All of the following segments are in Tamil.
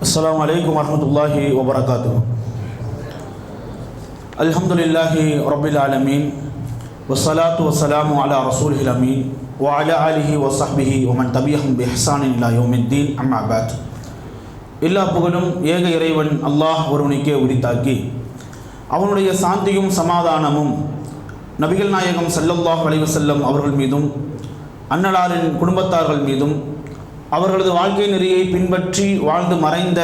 السلام عليكم ورحمة الله وبركاته الحمد لله رب العالمين والصلاة والسلام على رسوله الأمين وعلى آله وصحبه ومن تبعهم بإحسان إلى يوم الدين أما بعد எல்லா புகழும் ஏக இறைவன் அல்லாஹ் ஒருவனுக்கே உரித்தாக்கி அவனுடைய சாந்தியும் சமாதானமும் நபிகள் நாயகம் ஸல்லல்லாஹு அலைஹி வஸல்லம் அவர்கள் மீதும் அன்னலாரின் குடும்பத்தார்கள் மீதும் அவர்களது வாழ்க்கை நெறியை பின்பற்றி வாழ்ந்து மறைந்த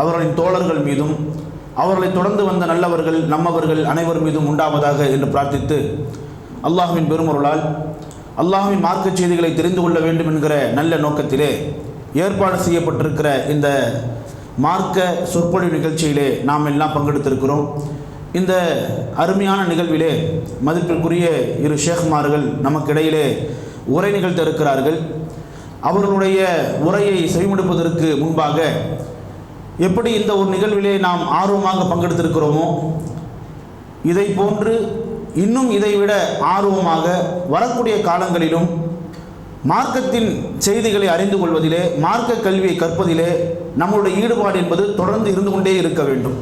அவர்களின் தோழர்கள் மீதும் அவர்களை தொடர்ந்து வந்த நல்லவர்கள் நம்மவர்கள் அனைவர் மீதும் உண்டாவதாக என்று பிரார்த்தித்து அல்லாஹுவின் பெருமருளால் அல்லாஹுவின் மார்க்கச் செய்திகளை தெரிந்து கொள்ள வேண்டும் என்கிற நல்ல நோக்கத்திலே ஏற்பாடு செய்யப்பட்டிருக்கிற இந்த மார்க்க சொற்பொழிவு நிகழ்ச்சியிலே நாம் எல்லாம் பங்கெடுத்திருக்கிறோம். இந்த அருமையான நிகழ்விலே மதிப்பிற்குரிய இரு ஷேக்மார்கள் நமக்கிடையிலே உரை நிகழ்த்த இருக்கிறார்கள். அவர்களுடைய உரையை செவிமடுப்பதற்கு முன்பாக எப்படி இந்த ஒரு நிகழ்விலே நாம் ஆர்வமாக பங்கெடுத்திருக்கிறோமோ இதை போன்று இன்னும் இதைவிட ஆர்வமாக வரக்கூடிய காலங்களிலும் மார்க்கத்தின் செய்திகளை அறிந்து கொள்வதிலே மார்க்க கல்வியை கற்பதிலே நம்மளுடைய ஈடுபாடு என்பது தொடர்ந்து இருந்து கொண்டே இருக்க வேண்டும்.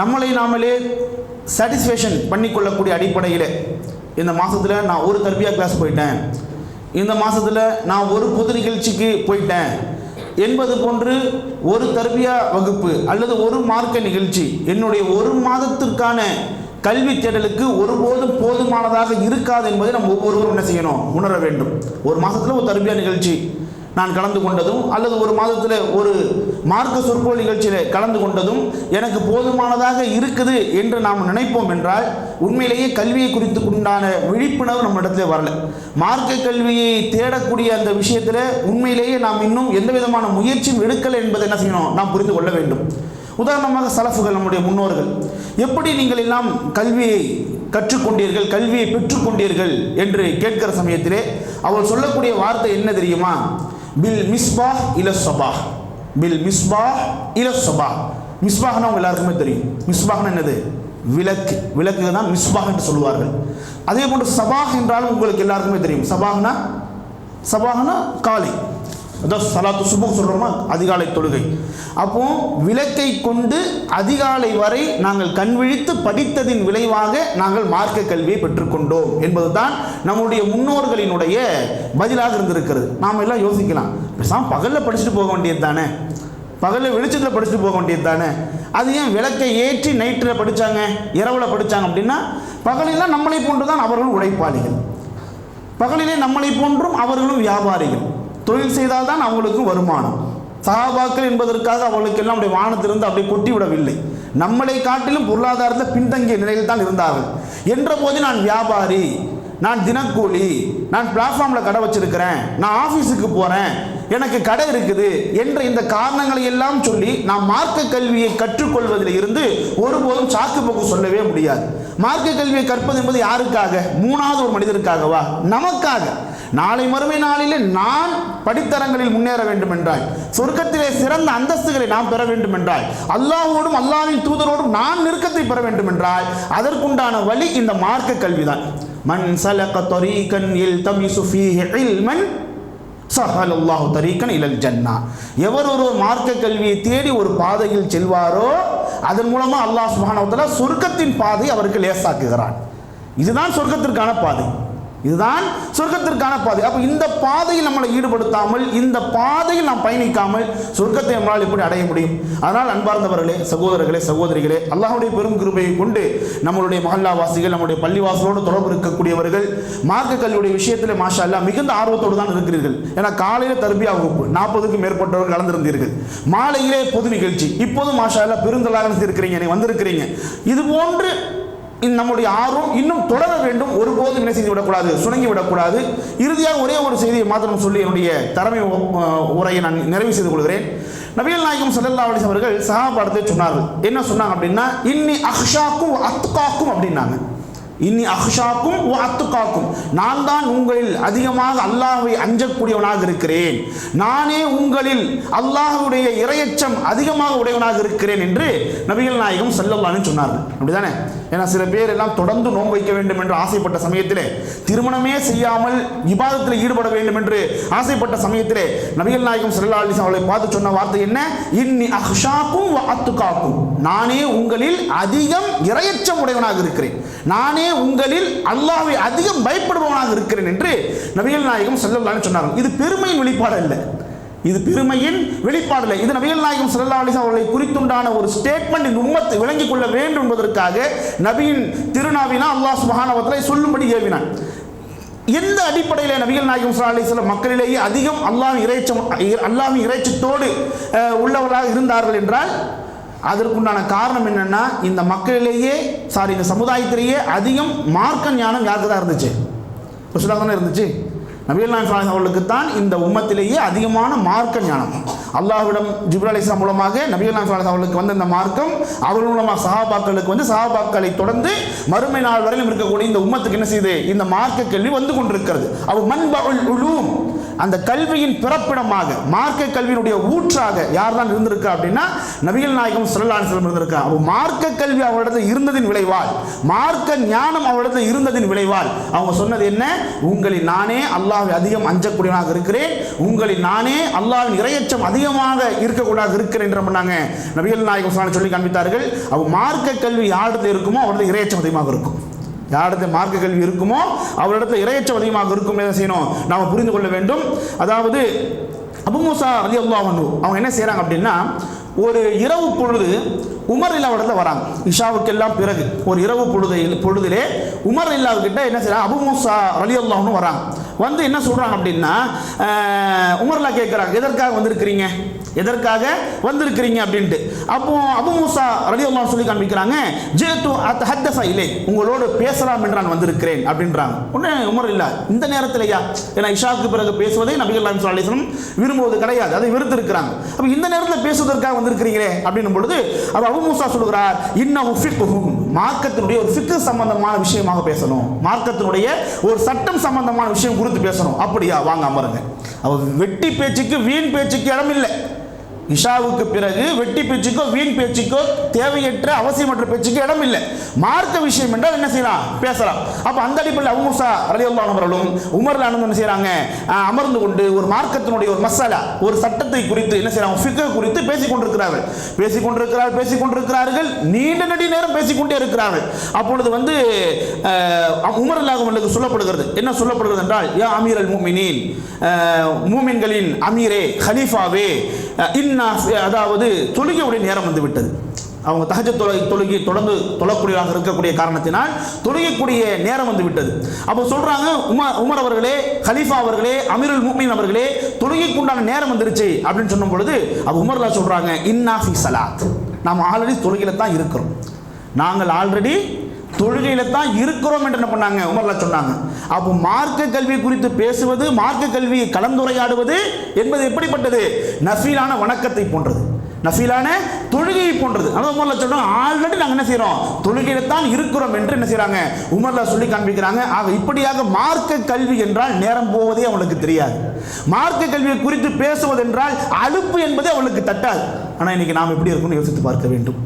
நம்மளை நாமளே சாட்டிஸ்ஃபேக்ஷன் பண்ணிக்கொள்ளக்கூடிய அடிப்படையில் இந்த மாதத்தில் நான் ஒரு தர்பியா கிளாஸ் போயிட்டேன். இந்த மாதத்தில் நான் ஒரு பொது நிகழ்ச்சிக்கு போயிட்டேன். என்பது போன்று ஒரு தர்பியா வகுப்பு அல்லது ஒரு மார்க்க நிகழ்ச்சி என்னுடைய ஒரு மாதத்திற்கான கல்வி தேடலுக்கு ஒருபோதும் போதுமானதாக இருக்காது என்பதை நம்ம ஒவ்வொருவரும் என்ன செய்யணும்? உணர வேண்டும். ஒரு மாதத்தில் ஒரு தர்பியா நிகழ்ச்சி நான் கலந்து கொண்டதும் அல்லது ஒரு மாதத்தில் ஒரு மார்க்க சொற்பொழி நிகழ்ச்சியில் கலந்து கொண்டதும் எனக்கு போதுமானதாக இருக்குது என்று நாம் நினைப்போம் என்றால் உண்மையிலேயே கல்வியை குறித்து உண்டான விழிப்புணர்வு நம்ம இடத்துல வரல. மார்க்க கல்வியை தேடக்கூடிய அந்த விஷயத்தில் உண்மையிலேயே நாம் இன்னும் எந்த விதமான முயற்சியும் எடுக்கலை என்பதை என்ன செய்யணும்? நாம் புரிந்து கொள்ள வேண்டும். உதாரணமாக சலஃபுகள் நம்முடைய முன்னோர்கள். எப்படி நீங்கள் எல்லாம் கல்வியை கற்றுக்கொண்டீர்கள் கல்வியை பெற்றுக்கொண்டீர்கள் என்று கேட்கிற சமயத்திலே அவள் சொல்லக்கூடிய வார்த்தை என்ன தெரியுமா? பில் மிஸ்பா இல சபாஹ். பில் மிஸ்பாஹ் இல சபாஹ் மிஸ்பாஹ்னா அவங்க எல்லாருக்குமே தெரியும். மிஸ்பாஹ்னா என்னது? விளக்கு. விளக்கு தான் மிஸ்பாஹ் என்று சொல்லுவார்கள். அதே போன்று சபாஹ் என்றாலும் உங்களுக்கு எல்லாருக்குமே தெரியும். சபாஹ்னா சபாஹ்னா காலை. அதான் சலாத்து சுபு சொல்கிறோமா அதிகாலை தொழுகை. அப்போ விளக்கை கொண்டு அதிகாலை வரை நாங்கள் கண் விழித்து படித்ததின் விளைவாக நாங்கள் மார்க்க கல்வியை பெற்றுக்கொண்டோம் என்பதுதான் நம்முடைய முன்னோர்களினுடைய பதிலாக இருந்திருக்கிறது. நாம் எல்லாம் யோசிக்கலாம். பேசாமல் பகலில் படிச்சுட்டு போக வேண்டியது தானே? பகலில் வெளிச்சத்தில் படிச்சுட்டு போக வேண்டியது தானே? அது ஏன் விளக்கை ஏற்றி நைட்டில் படித்தாங்க இரவில் படித்தாங்க அப்படின்னா பகலில் நம்மளை போன்று தான் அவர்களும் உழைப்பாளிகள். பகலிலே நம்மளை போன்றும் அவர்களும் வியாபாரிகள். தொழில் செய்தால்தான் அவங்களுக்கும் வருமானம். சகாபாக்கள் என்பதற்காக அவர்களுக்கெல்லாம் அப்படியே வானத்திலிருந்து அப்படியே கொட்டி விடவில்லை. நம்மளை காட்டிலும் பொருளாதாரத்தில் பின்தங்கிய நிலையில் தான் இருந்தார்கள். என்ற போது நான் வியாபாரி நான் தினக்கூலி நான் பிளாட்ஃபார்மில் கடை வச்சிருக்கிறேன் நான் ஆஃபீஸுக்கு போகிறேன் எனக்கு கடை இருக்குது என்ற இந்த காரணங்களை எல்லாம் சொல்லி நாம் மார்க்க கல்வியை கற்றுக்கொள்வதில் இருந்து ஒருபோதும் சாக்கு போக்கு சொல்லவே முடியாது. மார்க்க கல்வியை கற்பது என்பது யாருக்காக? மூணாவது ஒரு மனிதருக்காகவா? நமக்காக. நாளை மறுமை நாளிலே நான் படித்தரங்களில் முன்னேற வேண்டும் என்றாய் சொர்க்கத்திலே சிறந்த அந்தஸ்துகளை நாம் பெற வேண்டும் என்றாய் அல்லாஹோடும் அல்லாவின் தூதரோடும் நான் நெருக்கத்தை பெற வேண்டும் என்றாய் அதற்குண்டான வழி இந்த மார்க்க கல்விதான். மன் சலக தொரீகன் இல் தமிசு ஃபீஹி இல்மன் சஹல் தரீக்கன் இலல் ஜன்னா. எவர் ஒரு மார்க்க கல்வியை தேடி ஒரு பாதையில் செல்வாரோ அதன் மூலமா அல்லாஹ் சுபானவத்தில் சொர்க்கத்தின் பாதை அவருக்கு லேசாக்குகிறான். இதுதான் சொர்க்கத்திற்கான பாதை. இதுதான் சொர்க்கத்திற்கான பாதை. அப்போ இந்த பாதையில் நம்மளை ஈடுபடுத்தாமல் இந்த பாதையில் நாம் பயணிக்காமல் சொர்க்கத்தை நம்மளால் எப்படி அடைய முடியும்? அதனால் அன்பார்ந்தவர்களே சகோதரர்களே சகோதரிகளே அல்லாஹுடைய பெரும் கிருபையை கொண்டு நம்மளுடைய மகல்லாவாசிகள் நம்முடைய பள்ளிவாசலோடு தொடர்பு இருக்கக்கூடியவர்கள் மார்க்க கல்வியுடைய விஷயத்தில் மாஷா அல்லா மிகுந்த ஆர்வத்தோடு தான் இருக்கிறீர்கள். ஏன்னா காலையில் தர்பியா வகுப்பு நாற்பதுக்கும் மேற்பட்டவர்கள் கலந்திருந்தீர்கள். மாலையிலே பொது நிகழ்ச்சி இப்போது மாஷா அல்லா பெருந்தலாக இருக்கிறீங்க வந்திருக்கிறீங்க. இது போன்று நம்முடைய ஆர்வம் இன்னும் தொடர வேண்டும். ஒருபோதும் என்ன செய்து விடக்கூடாது? சுணங்கி விடக்கூடாது. இறுதியாக ஒரே ஒரு செய்தியை மாத்திரம் சொல்லி என்னுடைய தலைமை உரையை நான் நிறைவு செய்து கொள்கிறேன். நபியல் நாயகம் ஸல்லல்லாஹு அலிஸ் அவர்கள் சகாபாடத்தை சொன்னார்கள். என்ன சொன்னாங்க அப்படின்னா இன்னி அஹ்ஷாக்கும் அத்காக்கும் அப்படின்னாங்க. இன்னி அஹ்ஷாக்கும் ஓ அத்துக்காக்கும். நான் தான் உங்களில் அதிகமாக அல்லாஹை அஞ்சக்கூடியவனாக இருக்கிறேன். நானே உங்களில் அல்லாஹுடைய இரையச்சம் அதிகமாக உடையவனாக இருக்கிறேன் என்று நபிகள் நாயகம் செல்லல்லான்னு சொன்னார்கள். அப்படிதானே? ஏன்னா சில பேர் எல்லாம் தொடர்ந்து நோன்பு வைக்க வேண்டும் என்று ஆசைப்பட்ட சமயத்திலே திருமணமே செய்யாமல் விவாதத்தில் ஈடுபட வேண்டும் என்று ஆசைப்பட்ட சமயத்திலே நபிகள் நாயகம் செல்லா அலிஸ் அவளை பார்த்து சொன்ன வார்த்தை என்ன? இன்னி அஹ்ஷாக்கும் அத்துக்காக்கும். நானே உங்களில் அதிகம் இரையச்சம் உடையவனாக இருக்கிறேன். நானே உங்களில் அல்லாவை அதிகம் பயப்படுபவனாக இருக்கிறேன் என்று நபிகள் நாயகம் செல்லல்லான்னு சொன்னார்கள். இது பெருமையின் வெளிப்பாடு அல்ல. இது பெருமையின் வெளிப்பாடு இல்லை இது நபிகள் நாயகம் ஸல்லல்லாஹு அலிஸ் அவர்களை குறித்துண்டான ஒரு ஸ்டேட்மெண்ட் இந்த உம்மத்தை விளங்கிக் கொள்ள வேண்டும் என்பதற்காக நபியின் திருநாவினா அல்லாஹ் சுப்ஹானஹு சொல்லும்படி ஏவினான். எந்த அடிப்படையில் நபிகள் நாயகம் ஸல்லல்லாஹு சில மக்களிலேயே அதிகம் அல்லாஹ் இறைச்சம் அல்லாஹ்வின் இறைச்சத்தோடு உள்ளவராக உள்ளவர்களாக இருந்தார்கள் என்றால் அதற்குண்டான காரணம் என்னென்னா இந்த மக்களிலேயே சாரி இந்த சமுதாயத்திலேயே அதிகம் மார்க்க ஞானம் யாருக்கு தான் இருந்துச்சு? ருசுலாக தானே இருந்துச்சு. நபிகள் நாயகம் அவர்களுக்கு தான் இந்த உம்மத்திலேயே அதிகமான மார்க்க ஞானம். அல்லாஹ்விடம் ஜிப்ரல் அலைஹிஸ்ஸலாம் மூலமாக நபிகள் நாயகம் அவர்களுக்கு வந்த இந்த மார்க்கம் அவர்கள் மூலமாக சஹாபாக்களுக்கு வந்து சஹாபாக்களை தொடர்ந்து மறுமை நாள் வரையிலும் இருக்கக்கூடிய இந்த உம்மத்துக்கு என்ன செய்யுது இந்த மார்க்க கேள்வி வந்து கொண்டிருக்கிறது. அவ் மன்பஉல் உலூம். அந்த கல்வியின் பிறப்பிடமாக மார்க்க கல்வியினுடைய ஊற்றாக யார் தான் இருந்திருக்கா அப்படின்னா நபிகள் நாயகம் ஸல்லல்லாஹு செல்வம் இருந்திருக்கா? அப்போ மார்க்க கல்வி அவரிடத்தில் இருந்ததின் விளைவால் மார்க்க ஞானம் அவரிடத்தில் இருந்ததின் விளைவால் அவங்க சொன்னது என்ன? உங்களில் நானே அல்லாஹ் அதிகம் அஞ்சக்கூடியவனாக இருக்கிறேன் உங்களில் நானே அல்லாவின் இரையச்சம் அதிகமாக இருக்கக்கூடாது இருக்கிறேன் என்று பண்ணாங்க நபிகள் நாயகம் சொல்லி காண்பித்தார்கள். அவ மார்க்க கல்வி யாரிடத்தில் இருக்குமோ அவரது இரையச்சம் அதிகமாக இருக்கும். யாரிடத்தில் மார்க்க கல்வி இருக்குமோ அவரிடத்தில் இரையச்சம் வலியமாக இருக்கும் என்ன செய்யணும் நாம் புரிந்து கொள்ள வேண்டும். அதாவது அபுமூசா அலி அல்லாஹ் அவங்க என்ன செய்கிறாங்க அப்படின்னா ஒரு இரவு பொழுது உமர் இல்லாவிடத்தில் வராங்க. இஷாவுக்கெல்லாம் பிறகு ஒரு இரவு பொழுது பொழுதிலே உமர் இல்லாவுக்கிட்ட என்ன செய்கிறாங்க அபுமூசா அலி அல்லாஹ்னு வராங்க. வந்து என்ன சொல்கிறாங்க அப்படின்னா உமர்லா கேட்குறாங்க எதற்காக வந்திருக்கிறீங்க? எதற்காக வந்திருக்கிறீங்க? அப்படின்ட்டு. அப்போ அபு மூசா ரலி சொல்லி காண்பிக்கிறாங்க ஜேத்து அத் ஹத்தசா இலை உங்களோடு பேசலாம் என்று நான் வந்திருக்கிறேன் அப்படின்றாங்க. உடனே உமர் இல்லை இந்த நேரத்திலையா? ஏன்னா இஷாவுக்கு பிறகு பேசுவதை நபிகள் அலி சொல்லி விரும்புவது கிடையாது அதை விருத்திருக்கிறாங்க அப்போ இந்த நேரத்தில் பேசுவதற்காக வந்திருக்கிறீங்களே? அப்படின்னும் பொழுது அப்போ அபு மூசா சொல்கிறார் இன்னும் ஃபிக்குஹும் மார்க்கத்தினுடைய ஒரு ஃபிக்கு சம்பந்தமான விஷயமாக பேசணும். மார்க்கத்தினுடைய ஒரு சட்டம் சம்பந்தமான விஷயம் குறித்து பேசணும். அப்படியா? வாங்க அமருங்க. அவள் வெட்டி பேச்சுக்கு வீண் பேச்சுக்கு இடம் இல்லை. இஷாவுக்கு பிறகு வெட்டி பேச்சுக்கோ வீண் பேச்சுக்கோ தேவையற்ற அவசியமற்ற பேச்சுக்கோ இடம் இல்லை. மார்க்க விஷயம் என்றால் என்ன செய்யலாம்? பேசலாம். அப்போ அந்த அடிப்படையில் அவுமுசா ரலியல்லாஹு அவர்களும் உமர்ல அனுமதி என்ன செய்கிறாங்க அமர்ந்து கொண்டு ஒரு மார்க்கத்தினுடைய ஒரு மசாலா ஒரு சட்டத்தை குறித்து என்ன செய்கிறாங்க ஃபிக்கு குறித்து பேசிக் கொண்டிருக்கிறார்கள். பேசிக் கொண்டிருக்கிறார் பேசிக் கொண்டிருக்கிறார்கள். நீண்ட நடி நேரம் பேசிக்கொண்டே இருக்கிறார்கள். அப்பொழுது வந்து உமர் அல்லாஹ் சொல்லப்படுகிறது. என்ன சொல்லப்படுகிறது என்றால் யா அமீர் அல் மூமினின் மூமின்களின் அமீரே ஹலீஃபாவே இன் அதாவது தொழுகையுடைய நேரம் வந்துவிட்டது. அவங்க தகஜ தொலை தொழுகை தொடர்ந்து தொழக்கூடியவராக இருக்கக்கூடிய காரணத்தினால் தொழுகைக்கூடிய நேரம் வந்து விட்டது அப்போ சொல்றாங்க உமர் உமர் அவர்களே ஹலீஃபா அவர்களே அமீருல் முக்மீன் அவர்களே தொழுகைக்கு உண்டான நேரம் வந்துருச்சு அப்படின்னு சொல்லும் பொழுது அப்போ உமர்லா சொல்றாங்க இன்னாஃபி சலாத். நாம் ஆல்ரெடி தொழுகையில் தான் இருக்கிறோம். நாங்கள் ஆல்ரெடி தொழுகையில் தான் இருக்கிறோம் என்று என்ன பண்ணாங்க? உமர்லா சொன்னாங்க. அப்போ மார்க்க கல்வி குறித்து பேசுவது மார்க்க கல்வியை கலந்துரையாடுவது என்பது எப்படிப்பட்டது? நஃபீலான வணக்கத்தை போன்றது. நஃபீலான தொழுகையை போன்றது. அதான் உமர்ல சொல்கிறோம் ஆல்ரெடி நாங்கள் என்ன செய்கிறோம் தொழுகையில் தான் இருக்கிறோம் என்று என்ன செய்கிறாங்க உமர்ல சொல்லி காண்பிக்கிறாங்க. ஆக இப்படியாக மார்க்க கல்வி என்றால் நேரம் போவதே அவனுக்கு தெரியாது. மார்க்க கல்வியை குறித்து பேசுவதென்றால் அலுப்பு என்பதே அவளுக்கு தட்டாது. ஆனால் இன்னைக்கு நாம் எப்படி இருக்கும்னு யோசித்து பார்க்க வேண்டும்.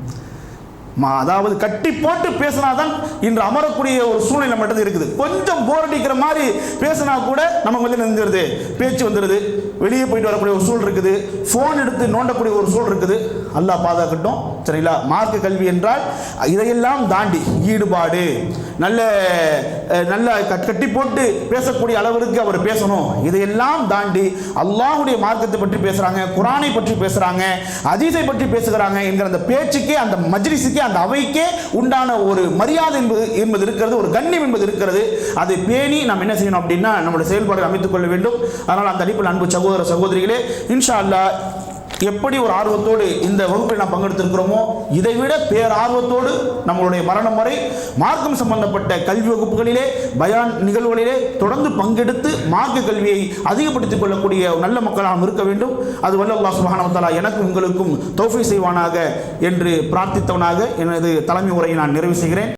அதாவது கட்டி போட்டு பேசினாதான் இன்று அமரக்கூடிய ஒரு சூழ்நிலை மட்டும் இருக்குது. கொஞ்சம் போர் அடிக்கிற மாதிரி பேசினா கூட நமக்கு வந்து நின்றுடுது. பேச்சு வந்துடுது. வெளியே போயிட்டு வரக்கூடிய ஒரு சூழல் இருக்குது. ஃபோன் எடுத்து நோண்டக்கூடிய ஒரு சூழல் இருக்குது. அல்லாஹ் பாதுகாக்கட்டும். சரிங்களா? மார்க்க கல்வி என்றால் இதையெல்லாம் தாண்டி ஈடுபாடு நல்ல நல்ல கட்- கட்டி போட்டு பேசக்கூடிய அளவிற்கு அவர் பேசணும். இதையெல்லாம் தாண்டி அல்லாஹுடைய மார்க்கத்தை பற்றி பேசுகிறாங்க குரானை பற்றி பேசுகிறாங்க அஜீஸை பற்றி பேசுகிறாங்க என்கிற அந்த பேச்சுக்கே அந்த மஜ்லிஸுக்கே அந்த அவைக்கே உண்டான ஒரு மரியாதை என்பது என்பது இருக்கிறது ஒரு கண்ணியம் என்பது இருக்கிறது. அதை பேணி நாம் என்ன செய்யணும் அப்படின்னா நம்முடைய செயல்பாடுகள் அமைத்துக் கொள்ள வேண்டும். அதனால் அந்த அடிப்பில் அன்பு சகோதர சகோதரிகளே இன்ஷா அல்லாஹ் எப்படி ஒரு ஆர்வத்தோடு இந்த வகுப்பில் நாம் பங்கெடுத்திருக்கிறோமோ இதைவிட பேரார்வத்தோடு நம்மளுடைய மரணம் வரை மார்க்கம் சம்பந்தப்பட்ட கல்வி வகுப்புகளிலே பயான் நிகழ்வுகளிலே தொடர்ந்து பங்கெடுத்து மார்க்க கல்வியை அதிகப்படுத்திக் கொள்ளக்கூடிய நல்ல மக்களாக நாம் இருக்க வேண்டும். அது வல்ல அல்லாஹ் சுப்ஹானஹு எனக்கும் உங்களுக்கும் தோஃபை செய்வானாக என்று பிரார்த்தித்தவனாக எனது தலைமை உரையை நான் நிறைவு செய்கிறேன்.